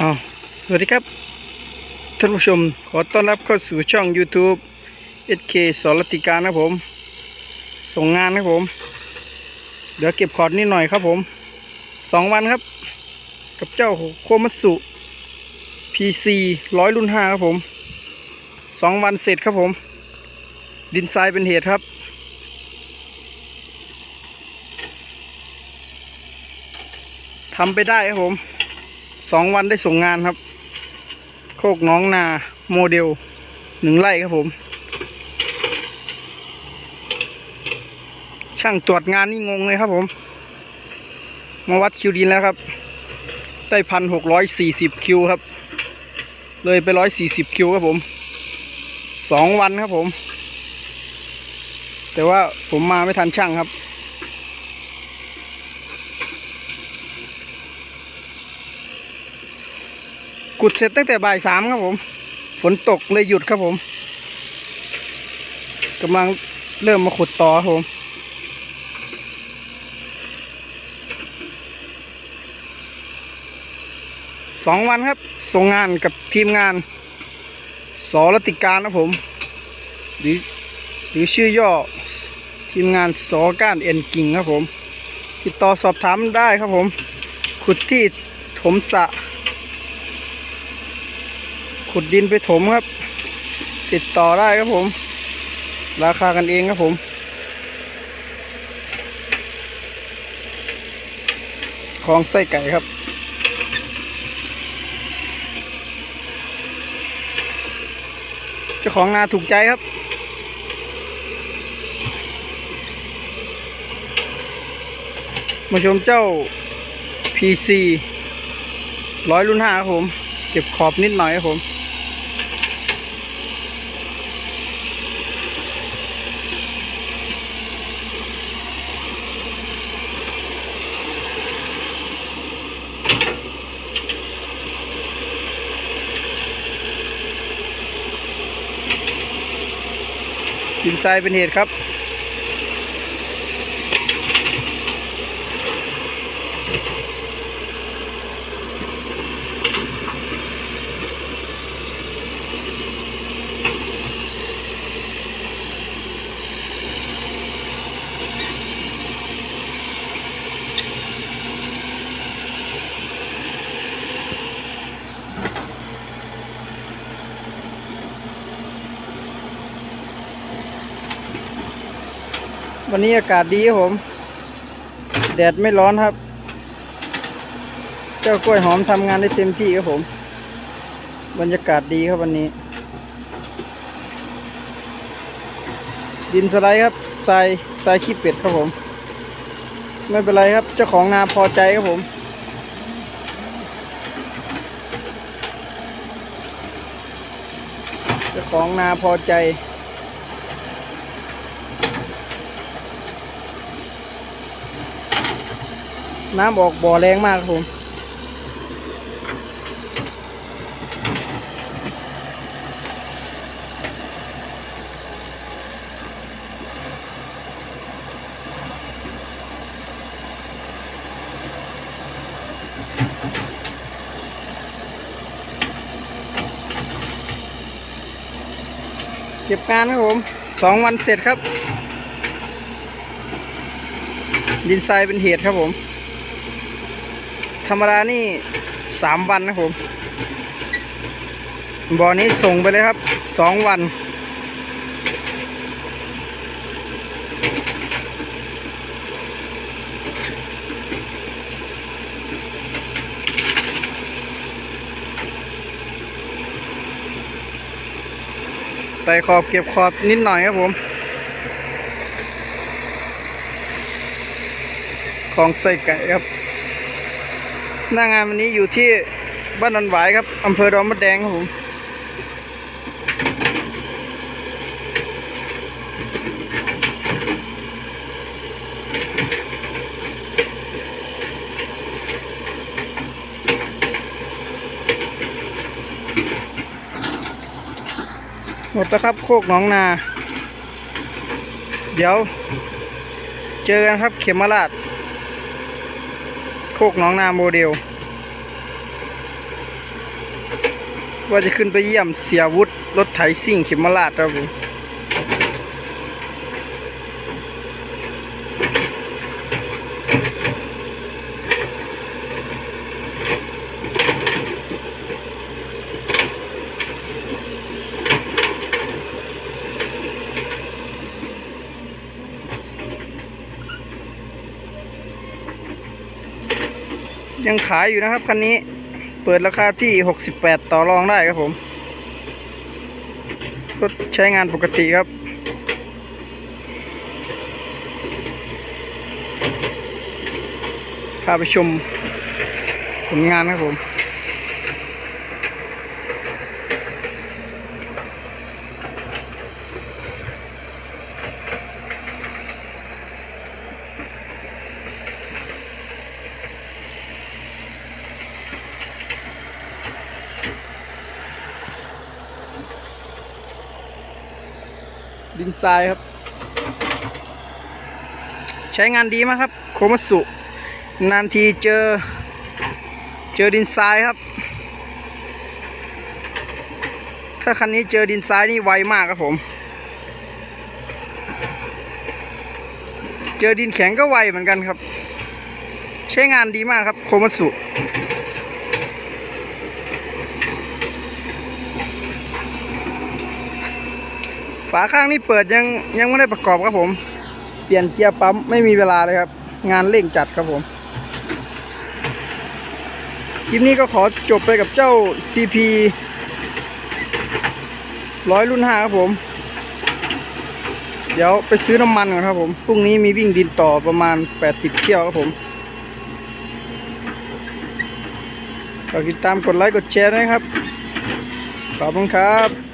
อ๋อสวัสดีครับ ท่านผู้ชมขอต้อนรับเข้าสู่ช่อง YouTube SK สอนรติการนะครับผม ส่งงานนะครับผม เดี๋ยวเก็บคอร์ดนิดหน่อยครับผมสองวันครับ กับเจ้าโคมัตสุ PC ร้อยรุ่นห้าครับผมสองวันเสร็จครับผม ดินทรายเป็นเหตุครับทำไปได้ครับผม สองวันได้ส่งงานครับ โคกน้องนาโมเดลหนึ่งไร่ครับผม ช่างตรวจงานนี่งงเลยครับผม มาวัดคิวดินแล้วครับ ได้พันหกร้อยสี่สิบคิวครับ เลยไปร้อยสี่สิบคิวครับผมสองวันครับผม แต่ว่าผมมาไม่ทันช่างครับ กุดเสร็จตั้งแต่บ่ายสามครับผม ฝนตกเลยหยุดครับผมกำลังเริ่มมาขุดต่อครับผมสองวันครับ ส่งงานกับทีมงาน สรติการนะครับผม หรือหรือชื่อย่อทีมงานสอก้านเอ็นกิ่งครับผม ติดต่อสอบถามได้ครับผม ขุดที่ถมสระ ขุดดินไปถมครับ ติดต่อได้ครับผม ราคากันเองครับผม คลองไส้ไก่ครับเจ้าของนาถูกใจครับมาชมเจ้า PC ร้อยรุ่นห้าครับผม เก็บขอบนิดหน่อยครับผม ดินทรายเป็นเหตุครับ วันนี้อากาศดีครับผม แดดไม่ร้อนครับ เจ้ากล้วยหอมทำงานได้เต็มที่ครับผม บรรยากาศดีครับวันนี้ ดินสไลด์ครับทรายทรายขี้เป็ดครับผม ไม่เป็นไรครับ เจ้าของนาพอใจครับผมเจ้าของนาพอใจ น้ำออกบ่อแรงมากครับผมเก็บงานครับผมสองวันเสร็จครับ ดินทรายเป็นเหตุครับผม ธรรมดานี่สามวันนะครับผมบ่อนี้ส่งไปเลยครับสองวัน ไต่ขอบเก็บขอบนิดหน่อยครับผม ของใส่ไก่ครับ หน้างานวันนี้อยู่ที่บ้านนนหวายครับอำเภอดอนมะแดงครับผมหมดแล้วครับโคกหนองนา เดี๋ยว เจอกันครับเข็มราช โคกน้องนาโมเดล ว่าจะขึ้นไปเยี่ยมเสียวุฒรถไถซิ่งเข็มมาลาดครับผม ยังขายอยู่นะครับคันนี้เปิดราคาที่ 68 ต่อรองได้ครับผมรถใช้งานปกติครับ พาไปชมผลงานครับผม ดินทรายครับ ใช้งานดีมากครับ โคมัสุ นานทีเจอ เจอดินทรายครับ ถ้าคันนี้เจอดินทรายนี่ไวมากครับผม เจอดินแข็งก็ไวเหมือนกันครับ ใช้งานดีมากครับ โคมัสุ ฝาข้างนี่เปิดยังยังไม่ได้ประกอบครับผม เปลี่ยนเกียร์ปั๊มไม่มีเวลาเลยครับ งานเร่งจัดครับผม คลิปนี้ก็ขอจบไปกับเจ้า CP ร้อยรุ่นห้าครับผม เดี๋ยวไปซื้อน้ำมันก่อนครับผมพรุ่งนี้มีวิ่งดินต่อประมาณ 80เที่ยวครับผมฝากติดตามกดไลค์กดแชร์ด้วยครับ ขอบคุณครับ